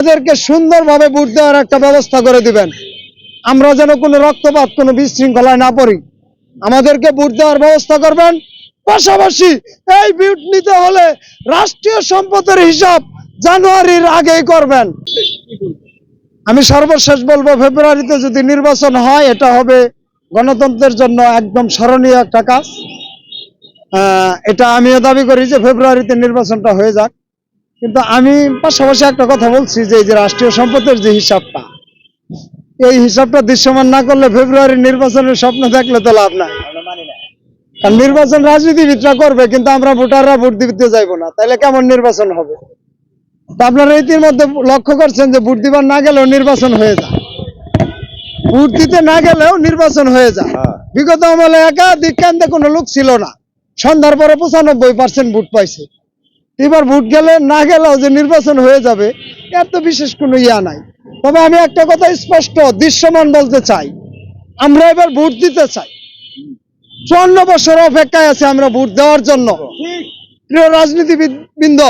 আমাদেরকে সুন্দরভাবে ভোট দেওয়ার একটা ব্যবস্থা করে দিবেন। আমরা যেন কোনো রক্তপাত, কোনো বিশৃঙ্খলায় না পড়ি। আমাদেরকে ভোট দেওয়ার ব্যবস্থা করবেন। পাশাপাশি এই ভোট নিতে হলে রাষ্ট্রীয় সম্পদের হিসাব জানুয়ারির আগেই করবেন। আমি সর্বশেষ বলব, ফেব্রুয়ারিতে যদি নির্বাচন হয়, এটা হবে গণতন্ত্রের জন্য একদম স্মরণীয় একটা কাজ। এটা আমিও দাবি করি যে ফেব্রুয়ারিতে নির্বাচনটা হয়ে যাক। কিন্তু আমি পাশাপাশি একটা কথা বলছি যে এই যে রাষ্ট্রীয় সম্পদের যে হিসাবটা এই হিসাবটা দৃশ্যমান না করলে ফেব্রুয়ারি নির্বাচনের স্বপ্ন দেখলে তো লাভ নাই। কারণ নির্বাচন রাজনীতিবিদরা করবে কিন্তু আমরা ভোটাররা ভোট দিতে যাইবো না। তাহলে কেমন নির্বাচন হবে? তা আপনারা ইতিমধ্যে লক্ষ্য করছেন যে ভোট দিবার না গেলেও নির্বাচন হয়ে যায়। ভোট দিতে না গেলেও নির্বাচন হয়ে যায়। বিগত আমলে একাধিক কেন্দ্রে কোনো লোক ছিল না। সন্ধ্যার পরে পঁচানব্বই পার্সেন্ট ভোট পাইছে। এবার ভোট গেলে, না গেলেও যে নির্বাচন হয়ে যাবে, এর তো বিশেষ কোনো ইয়া নাই। তবে আমি একটা কথা স্পষ্ট দৃশ্যমান বলতে চাই। আমরা এবার ভোট দিতে চাই। চুয়ান্ন বছর অপেক্ষায় আছে আমরা ভোট দেওয়ার জন্য। প্রিয় রাজনীতিবৃন্দ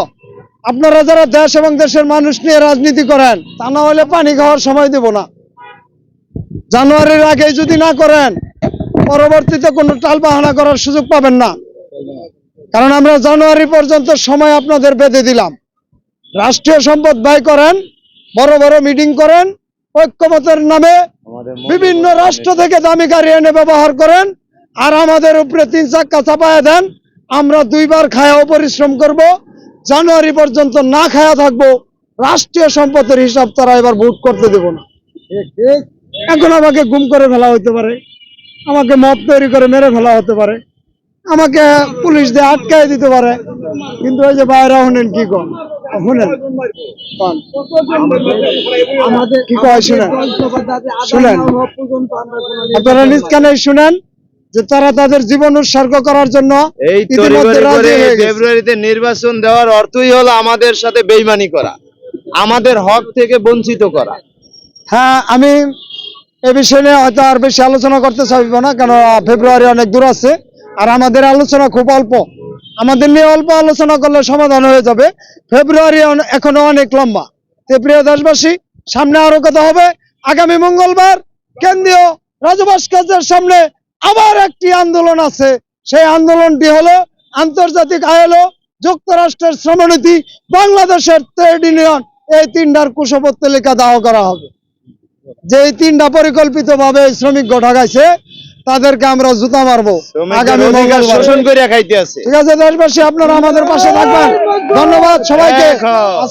আপনারা যারা দেশ এবং দেশের মানুষ নিয়ে রাজনীতি করেন, তা না হলে পানি খাওয়ার সময় দেব না। জানুয়ারির আগে যদি না করেন, পরবর্তীতে কোনো টাল বাহানা করার সুযোগ পাবেন না। কারণ আমরা জানুয়ারি পর্যন্ত সময় আপনাদের বেঁধে দিলাম। রাষ্ট্রীয় সম্পদ ব্যয় করেন বড় বড় মিটিং করেন ঐক্যমতের নামে বিভিন্ন রাষ্ট্র থেকে দামি গাড়ি এনে ব্যবহার করেন আর আমাদের উপরে তিন চাক্কা চাপায়া দেন। আমরা দুইবার খায়াও পরিশ্রম করব জানুয়ারি পর্যন্ত না খায়া থাকব রাষ্ট্রীয় সম্পদের হিসাব তারা এবার ভোট করতে দেব না। এখন আমাকে গুম করে ফেলা হতে পারে আমাকে মদ তৈরি করে মেরে ফেলা হতে পারে। আমাকে পুলিশ দিয়ে আটকায় দিতে পারে। কিন্তু ওই যে বাইরে শুনেন কি কম শুনেন। আমাদের কি কয় শুনেন? শুনেন। আপনারা নিজ কানে শুনেন যে তারা তাদের জীবন উৎসর্গ করার জন্য। ফেব্রুয়ারিতে নির্বাচন দেওয়ার অর্থই হলো আমাদের সাথে বেইমানি করা আমাদের হক থেকে বঞ্চিত করা। হ্যাঁ আমি এ বিষয়ে নিয়ে হয়তো আর বেশি আলোচনা করতে চাইব না কেন ফেব্রুয়ারি অনেক দূর আছে। আর আমাদের আলোচনা খুব অল্প। আমাদের নিয়ে অল্প আলোচনা করলে সমাধান হয়ে যাবে। ফেব্রুয়ারি এখনও অনেক লম্বা। তো প্রিয় দেশবাসী, সামনে আরও কথা হবে। আগামী মঙ্গলবার কেন্দ্রীয় রাজভাস্কর্যের সামনে আবার একটি আন্দোলন আছে। সেই আন্দোলনটি হলো আন্তর্জাতিক আইএলও যুক্তরাষ্ট্রের শ্রমনীতি বাংলাদেশের ট্রেড ইউনিয়ন। এই তিনটার কুশপত্র তালিকা দাহ করা হবে। যে এই তিনটা পরিকল্পিত ভাবে শ্রমিক ঢাকাইছে তাদেরকে আমরা জুতা মারবো। আগামী শোষণ করে খাইতে আছে। ঠিক আছে দেশবাসী আপনারা আমাদের পাশে থাকবেন। ধন্যবাদ সবাইকে।